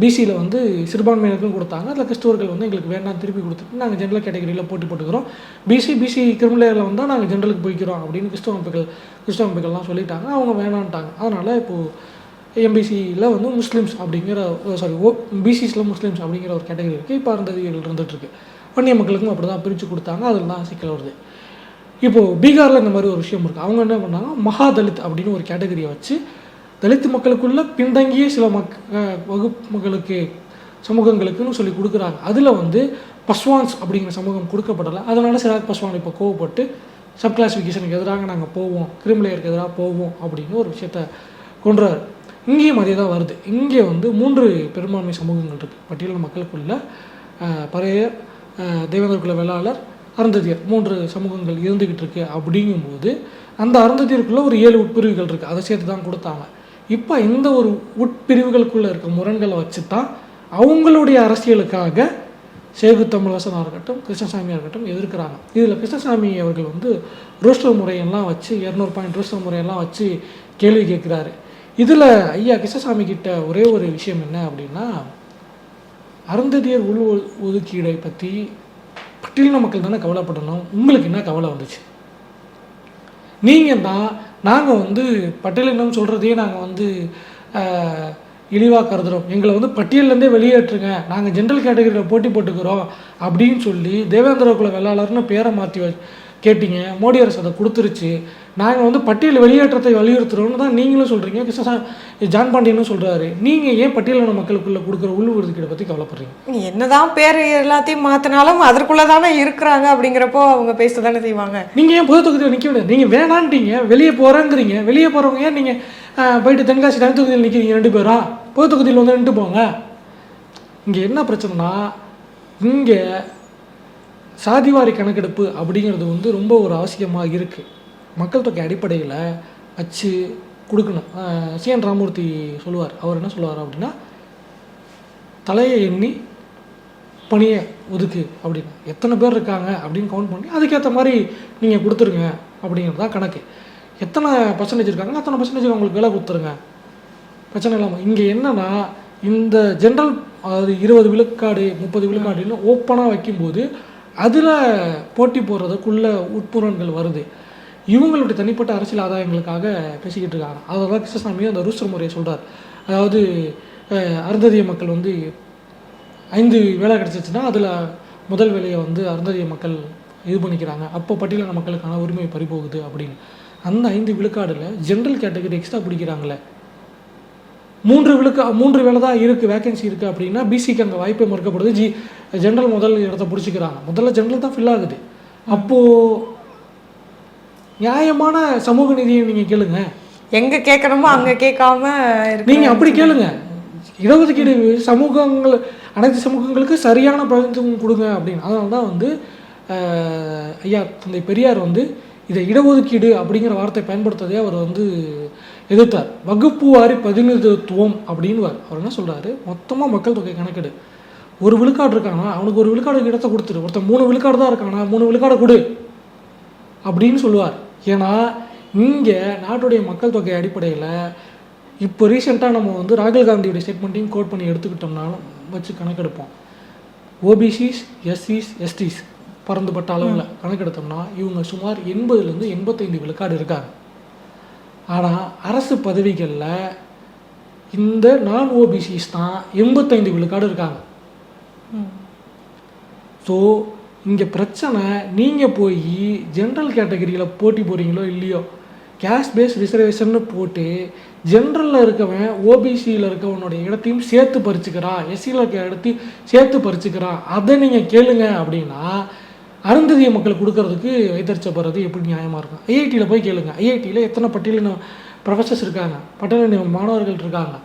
பிசியில் வந்து சிறுபான்மையினருக்கும் கொடுத்தாங்க. அதில் கிறிஸ்துவர்கள் வந்து எங்களுக்கு வேண்டாம் திருப்பி கொடுத்துட்டு நாங்கள் ஜென்ரல் கேட்டகரியில் போட்டி போட்டுக்கிறோம். பிசி பிசி கிரிமினலில் வந்தால் நாங்கள் ஜென்ரலுக்கு போய்க்கிறோம் அப்படின்னு கிறிஸ்துவ அமைப்புகள் கிறிஸ்தவ அமைப்புகள்லாம் சொல்லிட்டாங்க. அவங்க வேணான்ட்டாங்க. அதனால் இப்போது எம்பிசியில் வந்து முஸ்லீம்ஸ் அப்படிங்கிற சாரி ஓ பிசிஸில் முஸ்லீம்ஸ் அப்படிங்கிற ஒரு கேட்டகரி இருக்குது இப்போ அருந்ததிகள் இருந்துகிட்ருக்கு வன்னிய மக்களுக்கும் அப்படி தான் பிரித்து கொடுத்தாங்க. அதில் தான் சிக்கல் வருது. இப்போது பீகாரில் இந்த மாதிரி ஒரு விஷயம் இருக்குது அவங்க என்ன பண்ணாங்க? மகாதலித் அப்படின்னு ஒரு கேட்டகரியை வச்சு தலித்து மக்களுக்குள்ள பின்தங்கிய சில மக் வகுப்புகளுக்கு வகுப்பு மக்களுக்கு சமூகங்களுக்குன்னு சொல்லி கொடுக்குறாங்க. அதில் வந்து பஸ்வான்ஸ் அப்படிங்கிற சமூகம் கொடுக்கப்படலை. அதனால சிராக் பஸ்வான் இப்போ கோவப்பட்டு சப் கிளாசிஃபிகேஷனுக்கு எதிராக நாங்கள் போவோம் கிரிமிலேயருக்கு எதிராக போவோம் அப்படின்னு ஒரு விஷயத்த கொன்றார். இங்கேயும் அதே தான் வருது. இங்கே வந்து மூன்று பெரும்பான்மை சமூகங்கள் இருக்குது பட்டியல் மக்களுக்குள்ள பழைய அஹ், தேவேந்திர குல வேளாளர் அருந்ததியர் மூன்று சமூகங்கள் இருந்துக்கிட்டு இருக்கு அப்படிங்கும்போது அந்த அருந்ததியருக்குள்ள ஒரு ஏழு உட்பிரிவுகள் இருக்குது அதை சேர்த்து தான் கொடுத்தாங்க. இப்போ இந்த ஒரு உட்பிரிவுகளுக்குள்ளே இருக்க முரண்களை வச்சு தான் அவங்களுடைய அரசியலுக்காக சேகு தமிழரசனாக இருக்கட்டும் கிருஷ்ணசாமியாக இருக்கட்டும் எதிர்க்கிறாங்க. இதில் கிருஷ்ணசாமி அவர்கள் வந்து ரோஸ்டர் முறையெல்லாம் வச்சு இரநூறு பாயிண்ட் ரோஸ்டர் முறையெல்லாம் வச்சு கேள்வி கேட்குறாரு. இதில் ஐயா கிருஷ்ணசாமி கிட்ட ஒரே ஒரு விஷயம் என்ன அப்படின்னா அருந்ததியர் உள் ஒ- ஒதுக்கீடை பற்றி பட்டியலின மக்கள் தானே கவலைப்படணும். உங்களுக்கு என்ன கவலை வந்துச்சு? நீங்கள் தான் நாங்கள் வந்து பட்டியலினம் சொல்கிறதையே நாங்கள் வந்து இழிவாக கருதுகிறோம் எங்களை வந்து பட்டியலேருந்தே வெளியேற்றுங்க. நாங்கள் ஜென்ரல் கேட்டகரியில் போட்டி போட்டுக்கிறோம் அப்படின்னு சொல்லி தேவேந்திர குல வேளாளர்னு பேரை மாற்றி கேட்டீங்க மோடி அரசு அதை கொடுத்துருச்சு. நாங்கள் வந்து பட்டியல் வெளியேற்றத்தை வலியுறுத்துறோம்னு தான் நீங்களும் சொல்கிறீங்க கிருஷ்ணசா ஜான் பாண்டியனும் சொல்கிறாரு நீங்கள் ஏன் பட்டியலின மக்களுக்குள்ளே கொடுக்குற உள் ஒதுக்கீடை பற்றி கவலைப்படுறீங்க என்னதான் பேர் எல்லாத்தையும் மாத்தினாலும் அதற்குள்ள தானே இருக்கிறாங்க அப்படிங்கிறப்போ அவங்க பேச தானே செய்வாங்க. நீங்கள் ஏன் பொது தொகுதியில் நிற்க முடியாது? நீங்கள் வேணான்ட்டீங்க. வெளியே போகிறேங்கிறீங்க வெளியே போகிறவங்க ஏன் நீங்கள் போயிட்டு தென்காசி தனி தொகுதியில் நிற்கிறீங்க ரெண்டு பேரா? பொது தொகுதியில் வந்து நின்று போங்க. இங்கே என்ன பிரச்சனைனா இங்கே சாதிவாரி கணக்கெடுப்பு அப்படிங்கிறது வந்து ரொம்ப ஒரு அவசியமாக இருக்குது மக்கள் தொகை அடிப்படையில் வச்சு கொடுக்கணும். சிஎன் ராமூர்த்தி சொல்லுவார். அவர் என்ன சொல்லுவார் அப்படின்னா தலையை எண்ணி பணியை ஒதுக்கு அப்படின்னு. எத்தனை பேர் இருக்காங்க அப்படின்னு கவுண்ட் பண்ணி அதுக்கேற்ற மாதிரி நீங்கள் கொடுத்துருங்க அப்படிங்கிறது தான் கணக்கு. எத்தனை பர்சன்டேஜ் இருக்காங்க? அத்தனை பர்சன்டேஜ் அவங்களுக்கு வேலை கொடுத்துருங்க. பிரச்சனை இல்லாமல் இங்கே என்னென்னா இந்த ஜென்ரல் அதாவது இருபது விழுக்காடு முப்பது விழுக்காடுன்னு ஓப்பனாக வைக்கும்போது அதில் போட்டி போடுறதுக்குள்ளே உட்புறன்கள் வருது. இவங்களுடைய தனிப்பட்ட அரசியல் ஆதாயங்களுக்காக பேசிக்கிட்டு இருக்காங்க. அதை கிருஷ்ணசாமி அந்த ரூஸ்டர் முறையை சொல்கிறார் அதாவது அருந்ததிய மக்கள் வந்து ஐந்து வேலை கிடச்சிச்சுன்னா அதில் முதல் வேலையை வந்து அருந்ததிய மக்கள் இது பண்ணிக்கிறாங்க. அப்போ பட்டியலின மக்களுக்கான உரிமை பறிபோகுது அப்படின்னு. அந்த ஐந்து விழுக்காடில் ஜென்ரல் கேட்டகரி எக்ஸ்ட்ரா பிடிக்கிறாங்களே. மூன்று விழுக்கா மூன்று வேலை தான் இருக்குது வேகன்சி இருக்குது அப்படின்னா பிசிக்கு அங்கே வாய்ப்பே மறுக்கப்படுது. ஜி ஜென்ரல் முதல் இடத்த பிடிச்சிக்கிறாங்க. முதல்ல ஜென்ரல் தான் ஃபில் ஆகுது. அப்போது நியாயமான சமூக நீதியை நீங்கள் கேளுங்க. எங்க கேட்கணுமோ அங்க கேட்காம நீங்கள் அப்படி கேளுங்க. இடஒதுக்கீடு சமூகங்கள் அனைத்து சமூகங்களுக்கு சரியான பிரதிநிதித்துவம் கொடுங்க அப்படின்னு. அதனால தான் வந்து ஐயா தந்தை பெரியார் வந்து இதை இடஒதுக்கீடு அப்படிங்கிற வார்த்தை பயன்படுத்துறதே அவர் வந்து எதிர்த்தார். வகுப்பு வாரி பிரதிநிதித்துவம் அப்படின்னுவார். அவர் என்ன சொல்றாரு? மொத்தமாக மக்கள் தொகை கணக்கெடு. ஒரு விழுக்காடு இருக்கானா? அவனுக்கு ஒரு விழுக்காடு இடத்த கொடுத்துரு. ஒருத்தன் மூணு விழுக்காடு தான் இருக்கானா? மூணு விழுக்காடு கொடு. அப்படின்னு சொல்லுவார். ஏன்னா இங்கே நாட்டுடைய மக்கள் தொகை அடிப்படையில் இப்போ ரீசெண்டாக நம்ம வந்து ராகுல் காந்தியுடைய ஸ்டேட்மெண்ட்டையும் கோட் பண்ணி எடுத்துக்கிட்டோம்னாலும் வச்சு கணக்கெடுப்போம். ஓபிசிஸ் எஸ்சிஸ் எஸ்டிஸ் பறந்துபட்ட அளவில் கணக்கெடுத்தோம்னா இவங்க சுமார் எண்பதுலேருந்து எண்பத்தைந்து விழுக்காடு இருக்காங்க. ஆனால் அரசு பதவிகளில் இந்த நான் ஓபிசிஸ் தான் எண்பத்தைந்து விழுக்காடு இருக்காங்க. ஸோ இங்கே பிரச்சனை நீங்கள் போய் ஜென்ரல் கேட்டகரியில் போட்டி போகிறீங்களோ இல்லையோ கேஷ் பேஸ் ரிசர்வேஷன் போட்டு ஜென்ரலில் இருக்கவன் ஓபிசியில் இருக்கவனுடைய இடத்தையும் சேர்த்து பறிச்சுக்கிறான் எஸ்சியில் இருக்க இடத்தையும் சேர்த்து பறிச்சுக்கிறான் அதை நீங்கள் கேளுங்க அப்படின்னா அருந்ததிய மக்களுக்கு கொடுக்கறதுக்கு வைத்தறிச்சப்படுறது எப்படி நியாயமாக இருக்கும் ஐஐடியில் போய் கேளுங்க. ஐஐடியில் எத்தனை பட்டியலின ப்ரொஃபஸர்ஸ் இருக்காங்க? பட்டியலின மாணவர்கள் இருக்காங்க.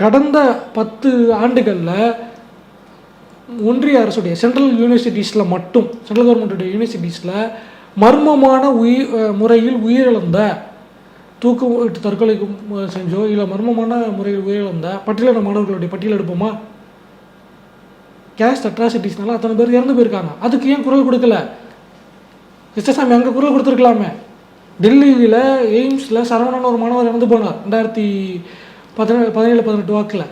கடந்த பத்து ஆண்டுகளில் ஒன்றிய அரசுடைய சென்ட்ரல் யூனிவர்சிட்டிஸில் மட்டும் சென்ட்ரல் கவர்மெண்ட்டுடைய யூனிவர்சிட்டிஸில் மர்மமான உயிர் முறையில் உயிரிழந்த தூக்கு விட்டு தற்கொலை செஞ்சோ இல்லை மர்மமான முறையில் உயிரிழந்த பட்டியலின மாணவர்களுடைய பட்டியல் எடுப்போமா? கேஸ்ட் அட்ராசிட்டிஸ்னால அத்தனை பேர் இறந்து போயிருக்காங்க. அதுக்கு ஏன் குரல் கொடுக்கல? கிருஷ்ணசாமி அங்கே குரல் கொடுத்துருக்கலாமே. டெல்லியில் எய்ம்ஸில் சரவணன் ஒரு மாணவர் இறந்து போனார். ரெண்டாயிரத்தி பதினேழு பதினேழு பதினெட்டு வாக்கில்.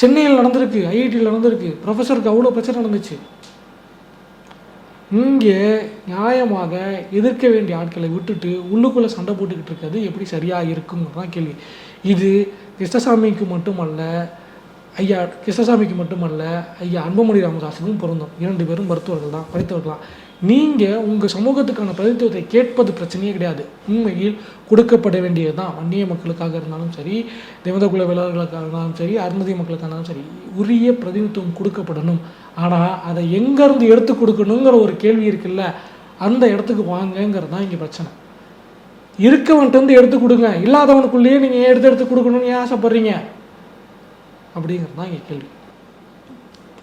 சென்னையில் நடந்திருக்கு ஐஐடியில் நடந்திருக்கு. ப்ரொஃபஸருக்கு அவ்வளோ பிரச்சனை நடந்துச்சு. இங்கே நியாயமாக எதிர்க்க வேண்டிய ஆட்களை விட்டுட்டு உள்ளுக்குள்ளே சண்டை போட்டுக்கிட்டு இருக்கிறது எப்படி சரியாக இருக்குங்கிறது தான் கேள்வி. இது கிருஷ்ணசாமிக்கு மட்டுமல்ல ஐயா கிருஷ்ணசாமிக்கு மட்டுமல்ல ஐயா அன்புமணி ராமதாசனும் பொருந்தும். இரண்டு பேரும் மருத்துவர்கள் தான் படித்தவர்கள் தான். நீங்கள் உங்கள் சமூகத்துக்கான பிரதித்துவத்தை கேட்பது பிரச்சனையே கிடையாது. உண்மையில் கொடுக்கப்பட வேண்டியது தான். வன்னிய மக்களுக்காக இருந்தாலும் சரி தேவதகுல வேளாளர்களுக்காக இருந்தாலும் சரி அருந்ததி மக்களுக்காக இருந்தாலும் சரி உரிய பிரதிநிதித்துவம் கொடுக்கப்படணும். ஆனால் அதை எங்கேருந்து எடுத்து கொடுக்கணுங்கிற ஒரு கேள்வி இருக்குல்ல அந்த இடத்துக்கு வாங்கங்கிறது தான் இங்கே பிரச்சனை. இருக்கவன்ட்டு வந்து எடுத்து கொடுங்க. இல்லாதவனுக்குள்ளேயே நீங்கள் எடுத்து எடுத்து கொடுக்கணும்னு ஏன் ஆசைப்படுறீங்க? அப்படிங்கிறது தான் இங்கே கேள்வி.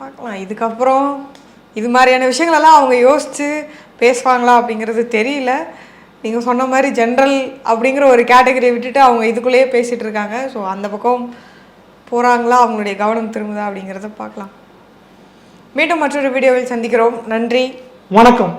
பார்க்கலாம். இதுக்கப்புறம் இது மாதிரியான விஷயங்களெல்லாம் அவங்க யோசித்து பேசுவாங்களா அப்படிங்கிறது தெரியல. நீங்கள் சொன்ன மாதிரி ஜென்ரல் அப்படிங்கிற ஒரு கேட்டகரியை விட்டுட்டு அவங்க இதுக்குள்ளேயே பேசிகிட்டு இருக்காங்க. ஸோ அந்த பக்கம் போகிறாங்களா அவங்களுடைய கவனம் திரும்புதா அப்படிங்கிறத பார்க்கலாம். மீண்டும் மற்றொரு வீடியோவில் சந்திக்கிறோம். நன்றி. வணக்கம்.